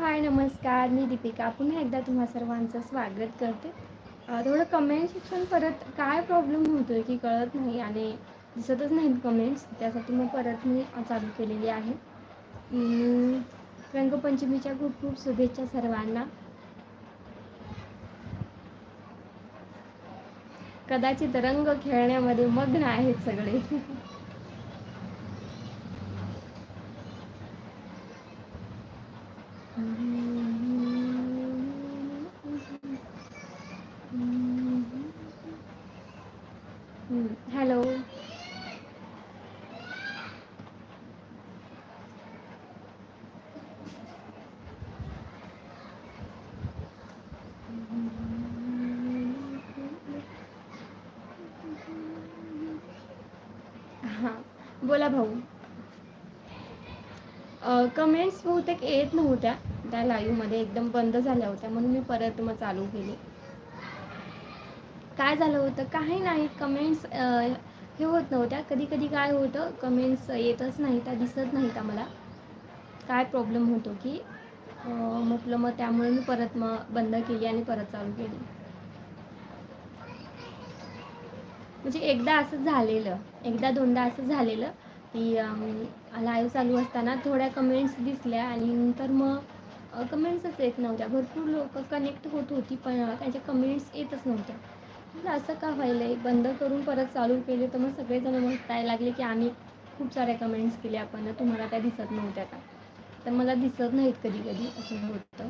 हाय नमस्कार. मी दीपिका. पुन्हा एकदा तुम्हा सर्वांचं स्वागत करते. थोडं कमेंट सेक्शन परत काय प्रॉब्लेम होतो आहे की कळत नाही आणि दिसतच नाहीत कमेंट्स त्यासाठी मग परत मी चालू केलेली आहे. रंगपंचमीच्या खूप खूप शुभेच्छा सर्वांना. कदाचित रंग खेळण्यामध्ये मग्न आहेत सगळे. हॅलो. बोला भाऊ. कमेंट्स बहुतेक येत नव्हत्या. त्या लाईव्हमध्ये एकदम बंद झाल्या होत्या म्हणून मी परत मग चालू केली. काय झालं होतं काही नाही कमेंट्स हे होत नव्हत्या. कधी कधी काय होतं कमेंट्स येतच नाही त्या दिसत नाहीत आम्हाला. काय प्रॉब्लेम होतो की म्हटलं मग त्यामुळे मी परत मग बंद केली आणि परत चालू केली. म्हणजे एकदा असं झालेलं एकदा दोनदा असं झालेलं की लाईव्ह चालू असताना थोड्या कमेंट्स दिसल्या आणि नंतर मग कमेंट्सच येत नव्हत्या. भरपूर लोक कनेक्ट होत होती पण त्यांच्या कमेंट्स येतच नव्हत्या. म्हटलं असं का व्हायलं आहे बंद करून परत चालू केले तर मग सगळेजण म्हणताय लागले की आम्ही खूप साऱ्या कमेंट्स केल्या आपण तुम्हाला त्या दिसत नव्हत्या का? तर मला दिसत नाहीत कधी कधी असं होतं.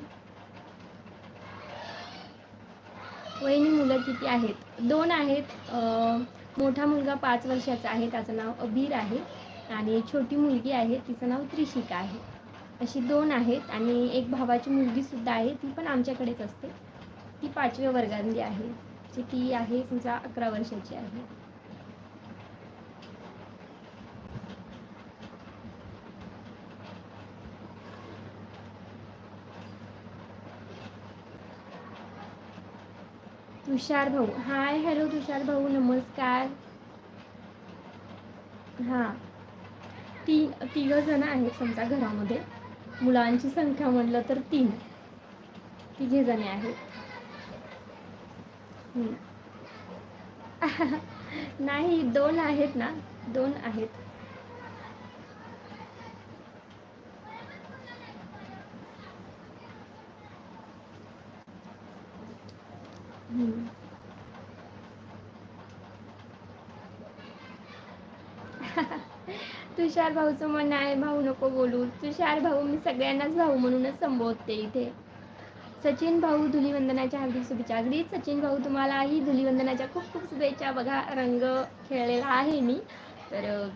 वहिनी मुलं किती आहेत? दोन आहेत. मोठा मुलगा पाच वर्षाचा आहे त्याचं नाव अबीर आहे आणि छोटी मुलगी आहे तिचं नाव त्रिशिका आहे. अशी दोन आहेत आणि एक भावाची मुलगीसुद्धा आहे ती पण आमच्याकडेच असते. ती पाचव्या वर्गातली आहे. त्याची ती आहे समजा अकरा वर्षाची आहे. तुषार भाऊ. हाय हॅलो तुषार भाऊ नमस्कार. हां. ती तिघं जण आहेत समजा घरामध्ये. मुलांची संख्या म्हटलं तर तीन. तिघे जणे आहेत. नाही दोन आहेत ना. दोन आहेत. तुषार भाऊचं म्हणणं आहे भाऊ नको बोलू. तुषार भाऊ मी सगळ्यांनाच भाऊ म्हणूनच संबोधते इथे. सचिन भाऊ धुलीवंदनाच्या हार्दिक शुभेच्छा. अगदी सचिन भाऊ तुम्हालाही धुलीवंदनाच्या खूप खूप शुभेच्छा. बघा रंग खेळलेला आहे मी. तर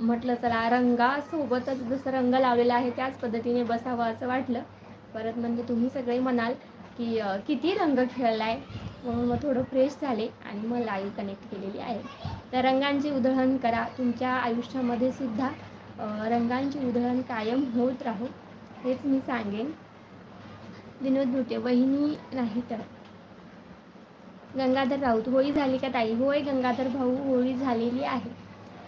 म्हटलं चला रंगासोबतच जसं रंग लावलेला आहे त्याच पद्धतीने बसावं असं वाटलं. परत म्हणजे तुम्ही सगळे म्हणाल की किती रंग खेळलाय? म्हणून मग थोडं फ्रेश झाले आणि मग लाईव्ह कनेक्ट केलेली आहे. तर रंगांची उधळण करा. तुमच्या आयुष्यामध्ये सुद्धा रंगांची उधळण कायम होत राहो. हेच मी सांगेन. विनोद भुटे वहिनी नाही तर. गंगाधर राऊत होळी झाली का ताई? होय गंगाधर भाऊ होळी झालेली आहे.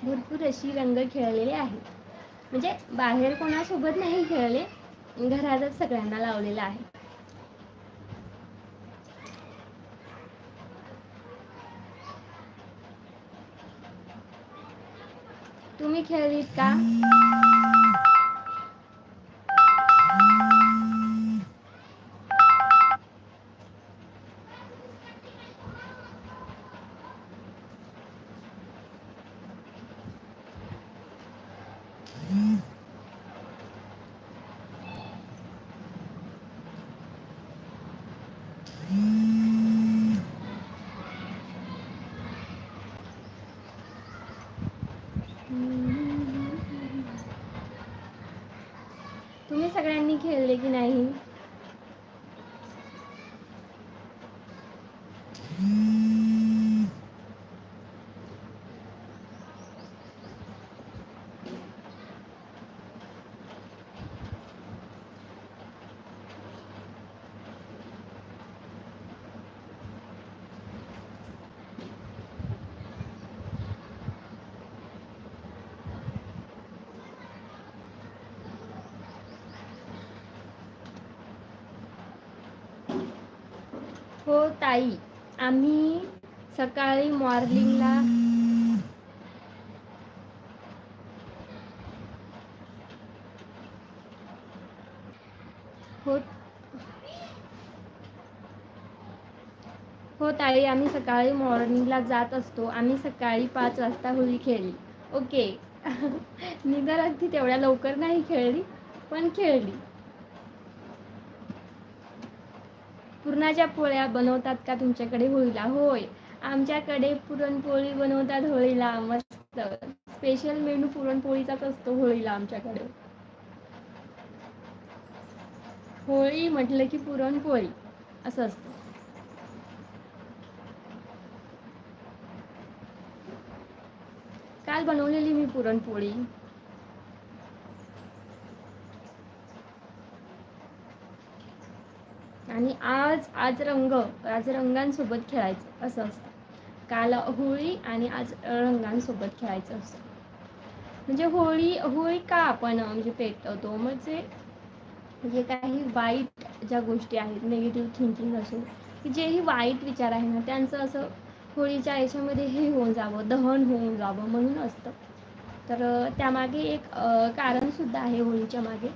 भरपूर अशी रंग खेळलेले आहेत. म्हणजे बाहेर कोणासोबत नाही खेळले घरातच सगळ्यांना लावलेलं आहे. तुम्ही खेळलीत का? Mm-hmm. हो ताई. आम्ही सकाळी मॉर्निंगला हो हो ताई. आम्ही सकाळी मॉर्निंगला जात असतो. आम्ही सकाळी पाच वाजता होळी खेळली. ओके. मी अगदी तेवढ्या लवकर नाही खेळली पण खेळली. पुरणाच्या पोळ्या बनवतात का तुमच्याकडे होळीला? होय. आमच्याकडे पुरणपोळी बनवतात होळीला. मस्त. स्पेशल मेनू पुरणपोळीचाच असतो होळीला आमच्याकडे. होळी म्हटलं की पुरणपोळी. असं असतं. काल बनवलेली मी पुरणपोळी. आणि आज आज रंग आज रंगांसोबत खेळायचं असं असतं. काल होळी आणि आज रंगांसोबत खेळायचं असतं. म्हणजे होळी होळी का आपण म्हणजे पेटवतो? म्हणजे जे काही वाईट ज्या गोष्टी आहेत निगेटिव्ह थिंकिंग असो की जेही वाईट विचार आहे ना त्यांचं असं होळीच्या याच्यामध्ये हे होऊन जावं दहन होऊन जावं म्हणून असतं. तर त्यामागे एक कारणसुद्धा आहे होळीच्या मागे.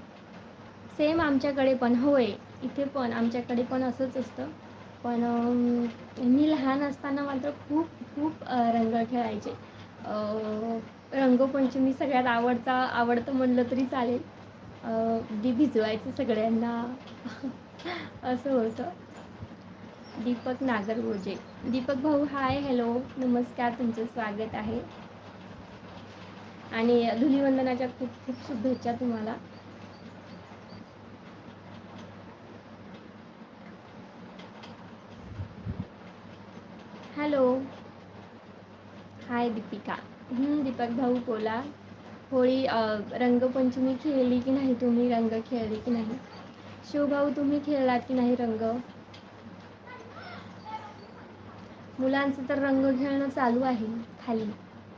सेम आमच्याकडे पण होय इथे पण आमच्याकडे पण असंच असतं. पण मी लहान असताना मात्र खूप खूप रंग खेळायचे. रंगपंचमी सगळ्यात आवडता आवडतं म्हणलं तरी चालेल. अगदी भिजवायचं सगळ्यांना. असं होतं. दीपक नागरगोजे. दीपक भाऊ हाय हॅलो नमस्कार तुमचं स्वागत आहे. आणि धुलीवंदनाच्या खूप खूप शुभेच्छा तुम्हाला. हॅलो. हाय दीपिका. दीपक भाऊ बोला. होळी रंगपंचमी खेळली की नाही तुम्ही? रंग खेळली की नाही? शिवभाऊ तुम्ही खेळलात की नाही रंग? मुलांचं तर रंग खेळणं चालू आहे खाली.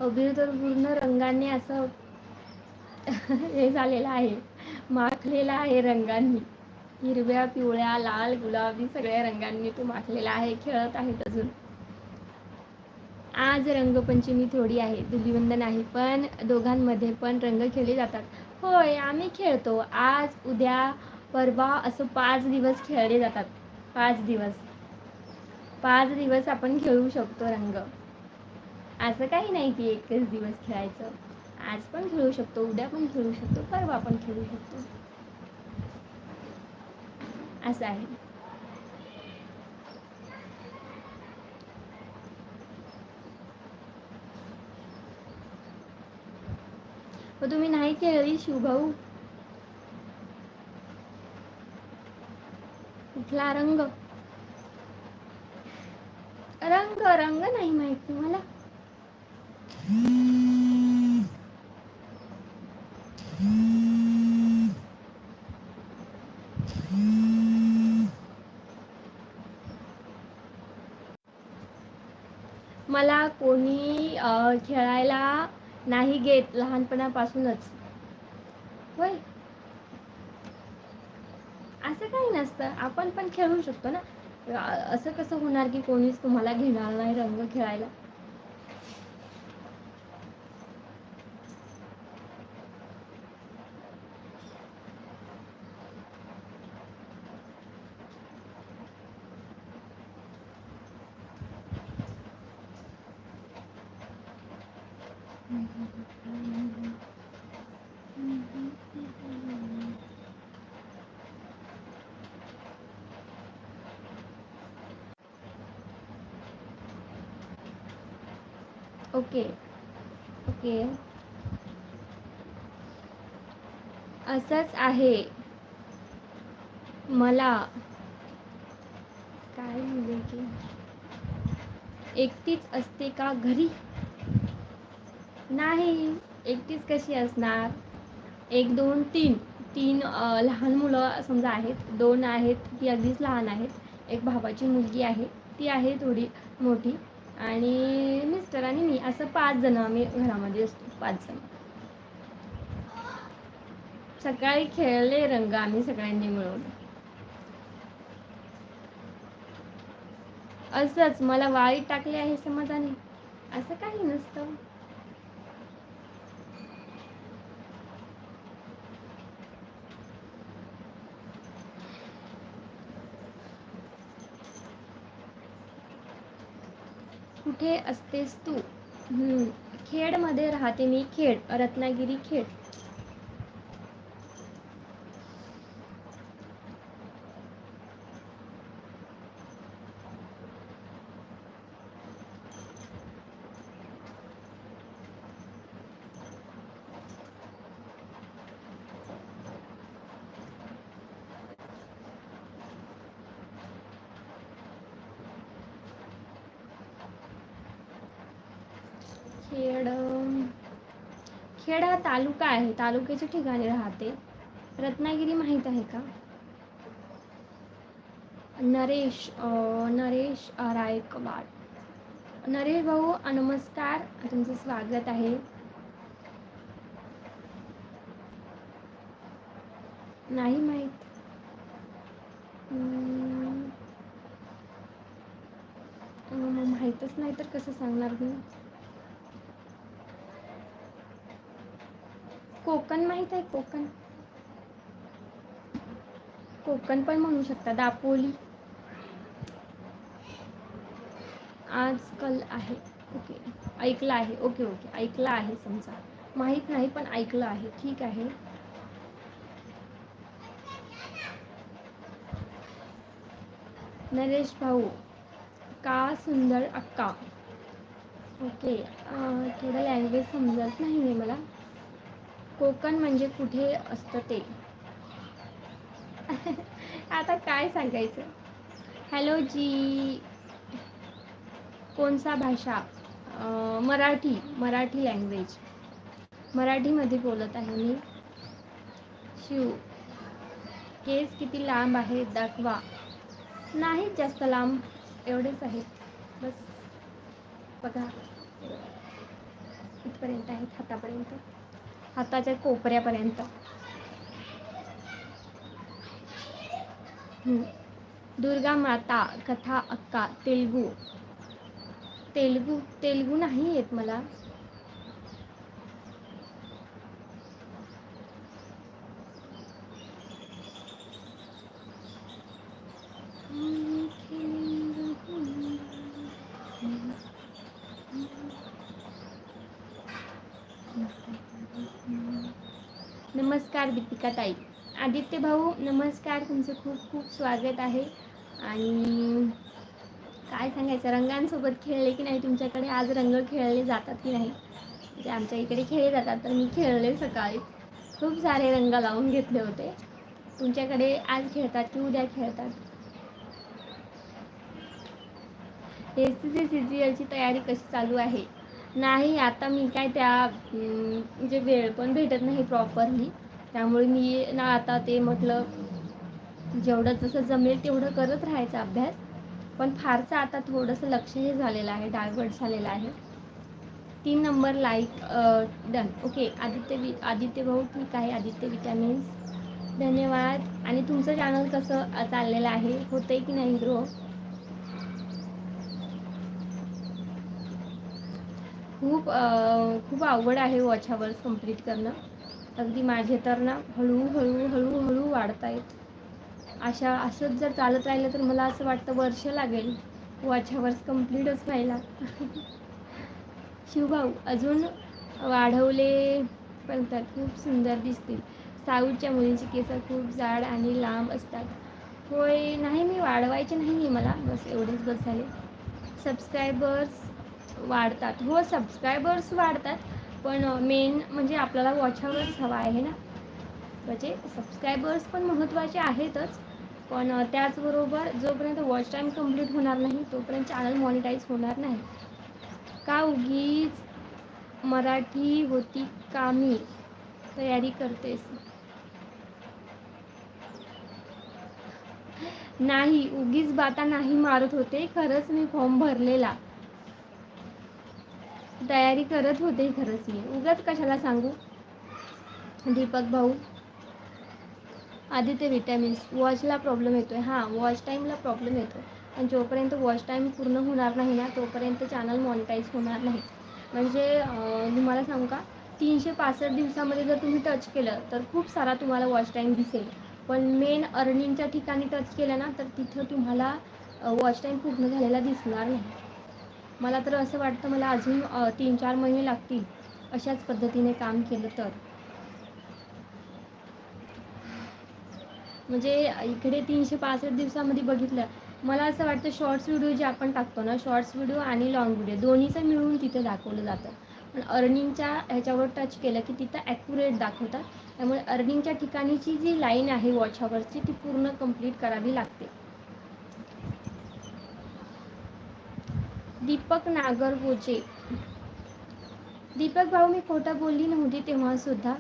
अबीर तर पूर्ण रंगाने असं हे झालेलं आहे. माखलेला आहे रंगांनी. हिरव्या पिवळ्या लाल गुलाबी सगळ्या रंगांनी तो माखलेला आहे. खेळत आहेत अजून. आज रंगपंचमी थोडी आहे धुलीवंदन आहे पण दोघांमध्ये पण रंग खेळले जातात. होय आम्ही खेळतो. आज उद्या परवा असं पाच दिवस खेळले जातात. पाच दिवस. पाच दिवस आपण खेळू शकतो रंग. असं काही नाही की एकच दिवस खेळायचं. आज पण खेळू शकतो उद्या पण खेळू शकतो परवा पण खेळू शकतो. असं आहे. मग तुम्ही नाही खेळली शिवभाऊ कुठला रंग. रंग रंग नाही माहीत तुम्हाला मला कोणी खेळायला नाही घेत लहानपणापासूनच. होय. असं काही नसतं. आपण पण खेळू शकतो ना. असं कसं होणार की कोणीच तुम्हाला घेणार नाही रंग खेळायला? ओके. ओके. असंच आहे. मला. काय म्हणजे की? एकटीच असते का घरी? नाही एकटीच कशी असणार? एक दोन तीन. तीन लहान मुलं समजा आहेत. दोन आहेत ती अगदीच लहान आहेत. एक भावाची मुलगी आहे. ती आहे थोडी मोठी. आणि मिस्टर आणि मी असं पाच जण आम्ही घरामध्ये असतो पाच जण. सकाळी खेळले रंग आम्ही सगळ्यांनी मिळून. असंच मला वाईट टाकले आहे समाजाने असं काही नसतं. कुठे असतेस तू. खेडमध्ये राहते मी खेड रत्नागिरी खेड खेड हा तालुका आहे. तालुक्याच्या ठिकाणी राहते. रत्नागिरी माहीत आहे का? नरेश नरेश रायकवाड. नरेश भाऊ नमस्कार. तुमचं स्वागत आहे. नाही माहीत. माहीतच नाही तर कसं सांगणार मी? कोकण माहीत आहे कोकण. कोकण पण म्हणू शकता दापोली. आजकाल आहे ओके. ऐकलं आहे ओके ओके. ऐकलं आहे समजा. माहीत नाही पण ऐकलं आहे. ठीक आहे. नरेश भाऊ का सुंदर अक्का? ओके. अं, थोडं लँग्वेज समजत नाही आहे मला. कोकण म्हणजे कुठे असतं ते? आता काय सांगायचं? हॅलो जी कोणसा भाषा? मराठी मराठी लँग्वेज मराठीमध्ये बोलत आहे मी. शिव केस किती लांब आहेत दाखवा. नाही जास्त लांब एवढेच आहेत बस बघा. इथपर्यंत आहेत हातापर्यंत. हाताच्या कोपऱ्यापर्यंत. दुर्गा माता कथा अक्का तेलगू. तेलगू तेलगू नाही येत मला. नमस्कार दीपिका ताई. आदित्य भाऊ नमस्कार. तुमचं खूप खूप स्वागत आहे. आणि काय सांगायचं रंगांसोबत खेळले की नाही तुमच्याकडे आज रंग खेळले जातात की नाही? म्हणजे आमच्या इकडे खेळले जातात तर मी खेळले सकाळी. खूप सारे रंग लावून घेतले होते. तुमच्याकडे आज खेळतात की उद्या खेळतात? S C C C G एलची तयारी कशी चालू आहे? नाही आता मी काय त्या म्हणजे वेळ पण भेटत नाही प्रॉपरली. त्यामुळे मी ना आता ते म्हटलं जेवढं जसं जमेल तेवढं करत राहायचा अभ्यास. पण फारसं आता थोडंसं लक्ष हे झालेलं आहे डायवर्ट झालेलं आहे. तीन number like done okay Aditya वि आदित्य भाऊ ठीक आहे आदित्य विटॅमिन्स धन्यवाद. आणि तुमचं चॅनल कसं चाललेलं आहे? होतंय की नाही ग्रो खूप खूप आवड आहे वॉच आवर्स कंप्लीट करणं. अगदी माझे तर ना हळूहळू हळूहळू वाढत आहेत अशा असंच जर चालत राहिलं तर मला असं वाटतं वर्ष लागेल. वॉच आवर्स कम्प्लीटच व्हायला. शिवभाऊ अजून वाढवले पण त्यात खूप सुंदर दिसतील. साऊथच्या मुलींची केस खूप जाड आणि लांब असतात. होय नाही मी वाढवायचे नाही आहे मला. बस एवढेच बस झाले. सबस्क्रायबर्स वाढतात. हो सबस्क्रायबर्स वाढतात. पण मेन म्हणजे आपल्याला वॉचरच हवा आहे ना? म्हणजे सबस्क्रायबर्स पण महत्त्वाचे आहेतच. पण त्याचबरोबर जोपर्यंत वॉच टाईम कंप्लीट होणार नाही तोपर्यंत चॅनल मॉनिटाईज होणार नाही. का उगीच मराठी होती का मी तयारी करतेस. नाही उगीच बाता नाही मारत होते. खरंच मी फॉर्म भरलेला. तयारी करत होते खरंच मी. उगाच कशाला सांगू? दीपक भाऊ आदित्य विटॅमिन्स वॉचला प्रॉब्लेम येतो आहे हां वॉच टाईमला प्रॉब्लेम येतो आणि जोपर्यंत वॉच टाईम पूर्ण होणार नाही ना तोपर्यंत चॅनल मॉनिटाईज होणार नाही. म्हणजे तुम्हाला सांगू का? तीनशे पासष्ट दिवसामध्ये जर तुम्ही टच केलं तर खूप सारा तुम्हाला वॉच टाईम दिसेल. पण मेन अर्निंगच्या ठिकाणी टच केलं ना तर तिथं तुम्हाला वॉच टाईम पूर्ण झालेला दिसणार नाही. मला तर असं वाटतं मला अजून तीन चार महिने लागतील अशाच पद्धतीने काम केलं तर. म्हणजे इकडे तीनशे पासष्ट दिवसामध्ये बघितलं मला असं वाटतं शॉर्ट्स व्हिडिओ जे आपण टाकतो ना शॉर्ट्स व्हिडिओ आणि लॉंग व्हिडिओ दोन्हीचं मिळून तिथे दाखवलं जातं. पण अर्निंगच्या ह्याच्यावर टच केलं की तिथं ॲक्युरेट दाखवतात. त्यामुळे अर्निंगच्या ठिकाणीची जी लाईन आहे वॉच हवरची ती पूर्ण कंप्लीट करावी लागते. दीपक नागरगोजे दीपक भाऊ मी खोटं बोलली नव्हती तेव्हासुद्धा.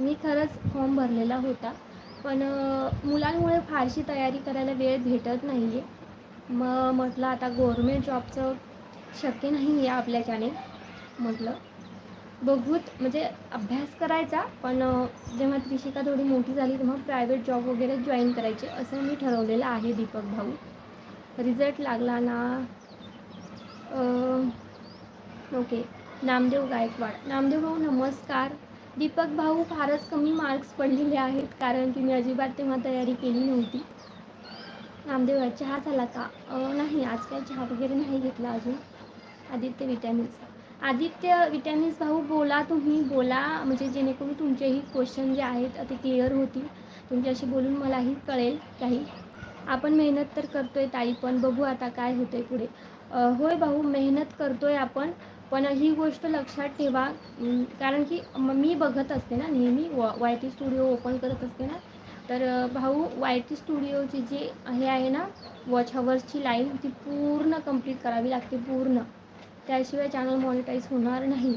मी खरंच फॉर्म भरलेला होता. पण मुलांमुळे फारशी तयारी करायला वेळ भेटत नाही आहे मग म्हटलं आता गव्हर्मेंट जॉबचं शक्य नाही आहे आपल्याच्याने. म्हटलं बघूत म्हणजे अभ्यास करायचा पण जेव्हा त्रिशिका थोडी मोठी झाली तेव्हा प्रायव्हेट जॉब वगैरे जॉईन करायचे असं मी ठरवलेलं आहे दीपक भाऊ. रिझल्ट लागला ना ओके. नामदेव गायकवाड. नामदेव भाऊ नमस्कार. दीपक भाऊ फारच कमी मार्क्स पडलेले आहेत कारण की मी अजिबात तेव्हा तयारी केली नव्हती. नामदेव चहा झाला का? नाही आज काही चहा वगैरे नाही घेतला अजून. आदित्य विटॅमिन्स. आदित्य विटॅमिन्स भाऊ बोला तुम्ही बोला. म्हणजे जेणेकरून तुमचेही क्वेश्चन जे आहेत ते क्लिअर होतील. तुमच्याशी बोलून मलाही कळेल काही. आपण मेहनत तर करतोय ताई पण बघू आता काय होतंय पुढे. होय भाऊ मेहनत करतोय आपण पण ही गोष्ट लक्षात ठेवा. कारण की म- मी बघत असते ना नेहमी वाय टी स्टुडिओ ओपन करत असते ना तर भाऊ वाय टी स्टुडिओची जी हे आहे ना वॉच हवर्सची लाईन ती पूर्ण कंप्लीट करावी लागते पूर्ण. त्याशिवाय चॅनल मॉनिटाईज होणार नाही.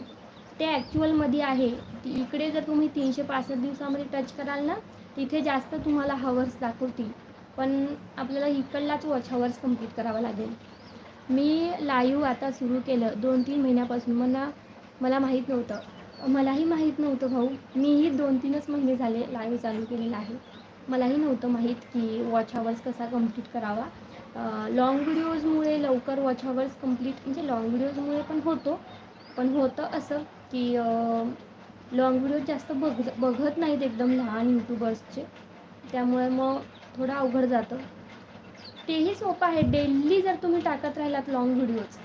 ते ॲक्च्युअलमध्ये आहे. ती इकडे जर तुम्ही तीनशे पासष्ट दिवसामध्ये टच कराल ना तिथे जास्त तुम्हाला हवर्स दाखवतील. पण आपल्याला इकडलाच वॉच हवर्स कंप्लीट करावा लागेल. मी लाईव्ह आता सुरू केलं दोन तीन महिन्यापासून. मला मला माहीत नव्हतं. मलाही माहीत नव्हतं भाऊ. मीही दोन तीनच महिने झाले लाईव्ह चालू केलेलं आहे. मलाही नव्हतं माहीत की वॉच हवर्स कसा कंप्लीट करावा. लॉंग व्हिडिओजमुळे लवकर वॉच हवर्स कंप्लीट म्हणजे लॉंग व्हिडिओजमुळे पण होतो. पण होतं असं की लॉंग व्हिडिओ जास्त बघ बघत नाहीत एकदम लहान यूट्यूबर्सचे त्यामुळे मग थोडं अवघड जातं. तेही सोपं आहे. डेली जर तुम्ही टाकत राहिलात लॉंग व्हिडिओज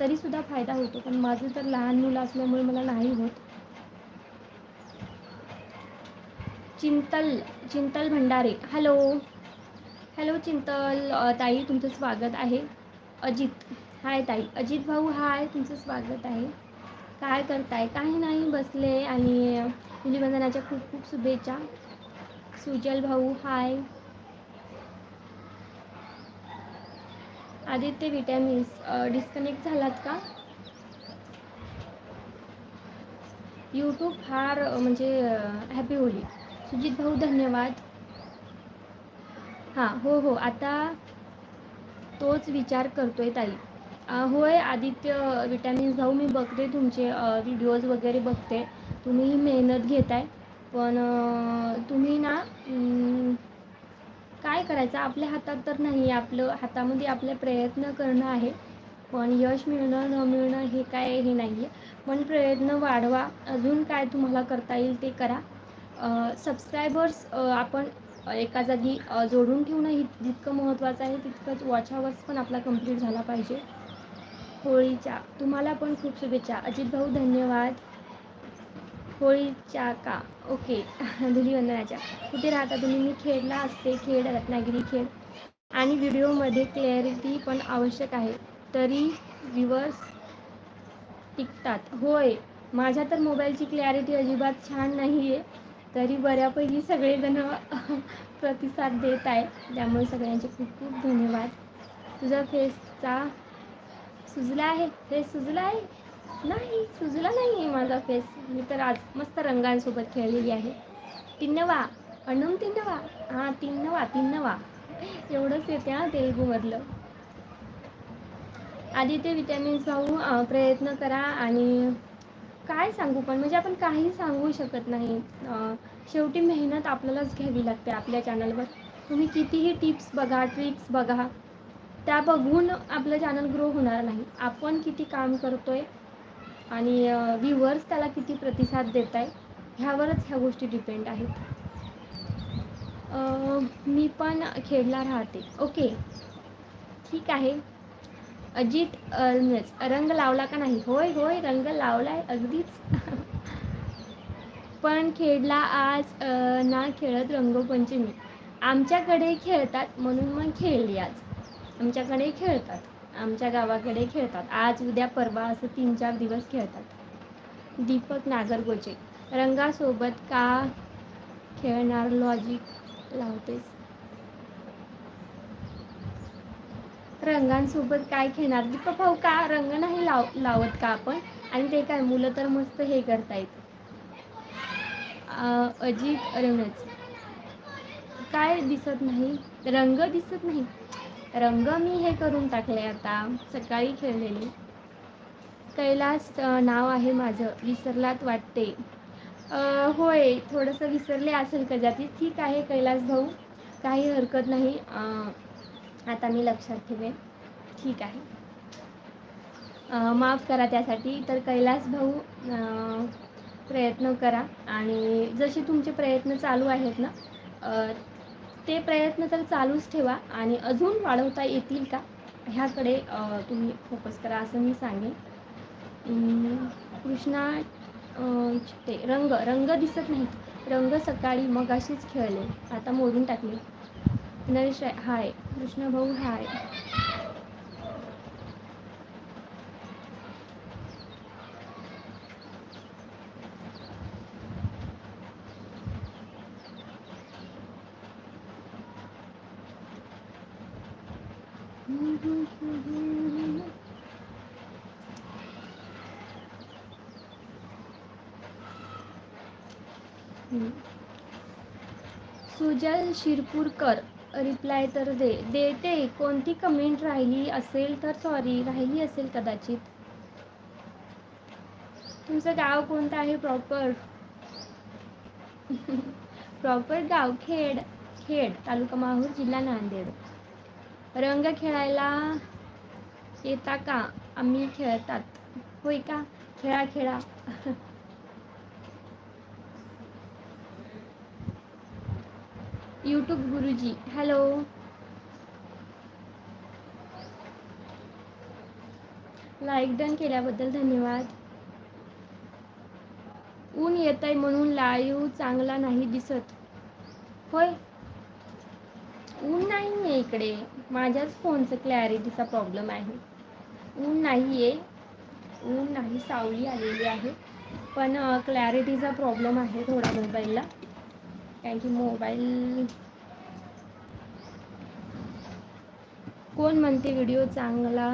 तरीसुद्धा फायदा होतो. पण माझं तर लहान मुलं असल्यामुळे मला नाही होत. Chintal Chintal Bhandare. Hello hello Chintal. ताई तुमचं स्वागत आहे. अजित. हाय ताई. अजित भाऊ हाय तुमचं स्वागत आहे. काय करताय? काही नाही बसले. आणि धुलीवंदनाच्या खूप खूप शुभेच्छा. सुजल भाऊ हाय आदित्य विटॅमिन्स डिस्कनेक्ट झालात का? यूट्यूब फार म्हणजे हॅपी होली. सुजित भाऊ धन्यवाद. हां हो हो आता तोच विचार करतोय ताई. होय आदित्य विटॅमिन्स भाऊ मी बघते तुमचे व्हिडिओज वगैरे बघते. तुम्ही मेहनत घेताय. पण तुम्ही ना काय करायचं? आपल्या हातात तर नाही आहे आपलं हातामध्ये आपले प्रयत्न करणं आहे. पण यश मिळणं न मिळणं हे काय हे नाही आहे पण प्रयत्न वाढवा. अजून काय तुम्हाला करता येईल ते करा. सबस्क्रायबर्स आपण एका जागी जोडून ठेवणं ही जितकं महत्त्वाचं आहे तितकंच वॉच आवर्स पण आपला कंप्लीट झाला पाहिजे. होळीच्या तुम्हाला पण खूप शुभेच्छा. अजित भाऊ धन्यवाद. होळीच्या का? ओके धुलीवंदनाच्या कुठे राहता तुम्ही? मी खेडला असते खेड रत्नागिरी खेड. आणि व्हिडिओमध्ये क्लॅरिटी पण आवश्यक आहे. तरी व्ह्युअर्स टिकतात. होय माझ्या तर मोबाईलची क्लॅरिटी अजिबात छान नाही आहे तरी बऱ्यापैकी सगळेजण प्रतिसाद देत आहे त्यामुळे सगळ्यांचे खूप खूप धन्यवाद. तुझा फेसचा सुजला आहे? फेस सुजला आहे? नाही सुजला नाही आहे माझा फेस. मी तर आज मस्त रंगांसोबत खेळलेली आहे. तिन्नवा अणम तिन्नवा. हां तिन्नवा तिन्नवा. एवढंच येते हां तेलुगूमधलं ते विटॅमिन्स भाऊ प्रयत्न करा आणि काय सांगू पण म्हणजे आपण काही सांगू शकत नाही. शेवटी मेहनत आपल्यालाच घ्यावी लागते आपल्या चॅनलवर तुम्ही कितीही टिप्स बघा ट्रिक्स बघा त्या बघून आपलं चॅनल ग्रो होणार नाही. आपण किती काम करतोय आणि व्ह्यूवर्स त्याला किती प्रतिसाद देत आहे ह्यावरच ह्या गोष्टी डिपेंड आहेत. मी पण खेळला राहते ओके ठीक आहे. अजित अल्मेस रंग लावला का नाही? होय होय रंग लावला आहे अगदीच. पण खेळला आज ना खेळत रंगपंचमी. आमच्याकडे खेळतात म्हणून मग खेळली आज. आमच्याकडे खेळतात. आमच्या गावाकडे खेळतात. आज उद्या परवा असं तीन चार दिवस खेळतात. दीपक नागरगोचे. रंगासोबत का खेळणार लॉजिक लावतेस? रंगांसोबत काय खेळणार? दीपक भाऊ का रंग नाही लाव लावत का आपण? आणि ते काय मुलं तर मस्त हे करतायत. अजित अरुणच काय दिसत नाही? रंग दिसत नाही. रंग मी हे करून टाकले आता सकाळी खेळलेले. कैलास नाव आहे माझं विसरलात वाटते. होय थोडंसं विसरले असेल कदाचित. ठीक आहे कैलास भाऊ काही हरकत नाही. आता मी लक्षात ठेवेन. ठीक आहे. माफ करा त्यासाठी तर कैलास भाऊ प्रयत्न करा. आणि जसे तुमचे प्रयत्न चालू आहेत ना ते प्रयत्न तर चालूच ठेवा आणि अजून वाढवता येतील का? ह्याकडे तुम्ही फोकस करा असं मी सांगेन. कृष्णा ते रंग रंग दिसत नाहीत. रंग सकाळी मगाशीच खेळले. आता मोडून टाकले. नरेश हाय. कृष्णभाऊ हाय. सुजल शिरपूरकर रिप्लाय तर दे. देते कोणती कमेंट राहिली असेल तर सॉरी राहिली असेल कदाचित. तुमचं गाव कोणतं आहे प्रॉपर प्रॉपर गाव खेड खेड तालुका माहूर जिल्हा नांदेड. रंग खेळायला येता का? आम्ही खेळतात. होय का? खेळा खेळा. यूट्यूब गुरुजी. हॅलो लाईक डन केल्याबद्दल धन्यवाद. ऊन येत आहे म्हणून लाईव्ह चांगला नाही दिसत. होय. ऊन नाही आहे इकडे. माझ्याच फोनचं क्लॅरिटीचा प्रॉब्लेम आहे. ऊन नाही आहे ऊन नाही सावली आलेली आहे. पण क्लॅरिटीचा प्रॉब्लेम आहे थोडा मोबाईलला कारण की मोबाईल. कोण म्हणते व्हिडिओ चांगला?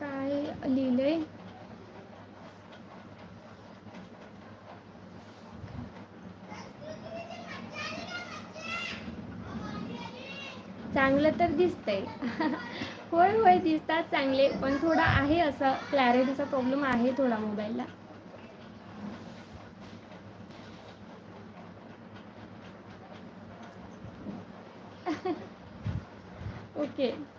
काय लिहिलंय? चांगलं तर दिसतंय. होय होय दिसतात चांगले पण थोडा आहे असा क्लॅरिटीचा प्रॉब्लेम आहे थोडा मोबाईलला. ओके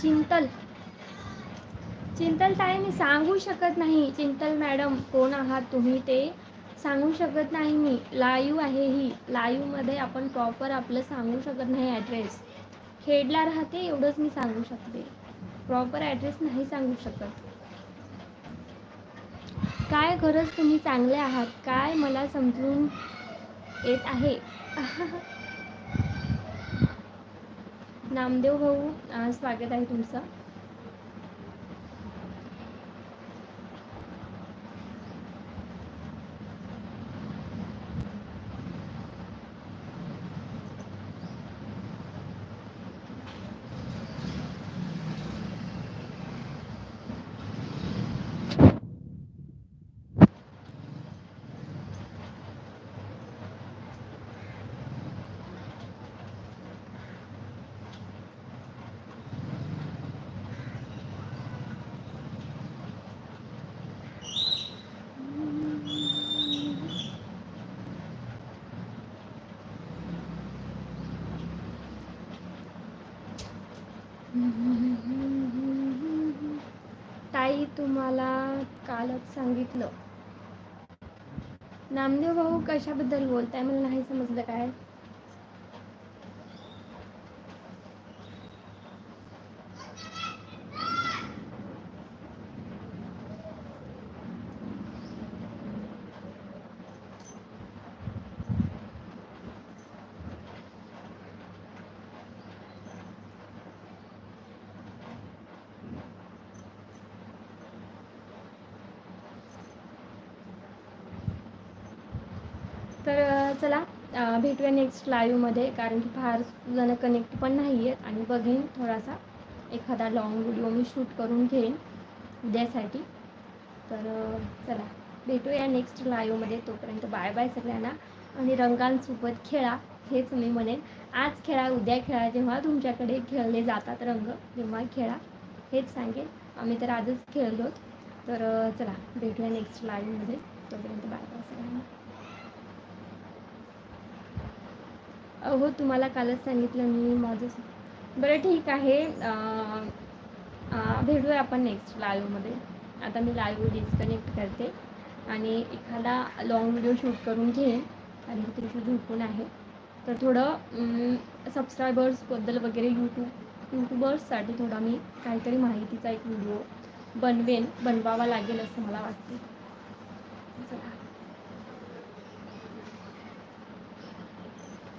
चिंतल. चिंतल ताई मी सांगू शकत नाही. चिंतल मॅडम कोण आहात तुम्ही ते? सांगू शकत नाही मी. लाईव्ह आहे ही. लाईव्हमध्ये आपण प्रॉपर आपलं सांगू शकत नाही ॲड्रेस खेडला राहते एवढंच मी सांगू शकते. प्रॉपर ॲड्रेस नाही सांगू शकत. काय खरंच तुम्ही चांगले आहात? काय मला समजून येत आहे? नामदेव भाऊ स्वागत आहे तुमचं. ताई तुम्हाला कालच सांगितलं. नामदेव भाऊ कशाबद्दल बोलताय? मला नाही समजलं काय. भेटूया नेक्स्ट लाईव्हमध्ये कारण की फार जण कनेक्ट पण नाही आहेत आणि बघेन थोडासा एखादा लॉंग व्हिडिओ मी शूट करून घेईन उद्यासाठी. तर चला भेटूया नेक्स्ट लाईव्हमध्ये तोपर्यंत बाय बाय सगळ्यांना. आणि रंगांसोबत खेळा हेच मी म्हणेन. आज खेळा उद्या खेळा. जेव्हा तुमच्याकडे खेळले जातात रंग तेव्हा खेळा. हेच सांगेन. आम्ही तर आजच खेळलो तर चला भेटूया नेक्स्ट लाईव्हमध्ये तोपर्यंत बाय बाय सगळ्यांना. अहो तुम्हाला कालच सांगितलं मी माझं बरं ठीक आहे. भेटूया आपण नेक्स्ट लाईव्हमध्ये आता मी लाईव्ह डिस्कनेक्ट करते. आणि एखादा लॉंग व्हिडिओ शूट करून घेईन. आणि तिथे झोपून आहे. तर थोडं सबस्क्रायबर्सबद्दल वगैरे यूट्यूब यूट्यूबर्ससाठी थोडा मी काहीतरी माहितीचा एक व्हिडिओ बनवेन बनवावा लागेल असं मला वाटते चला.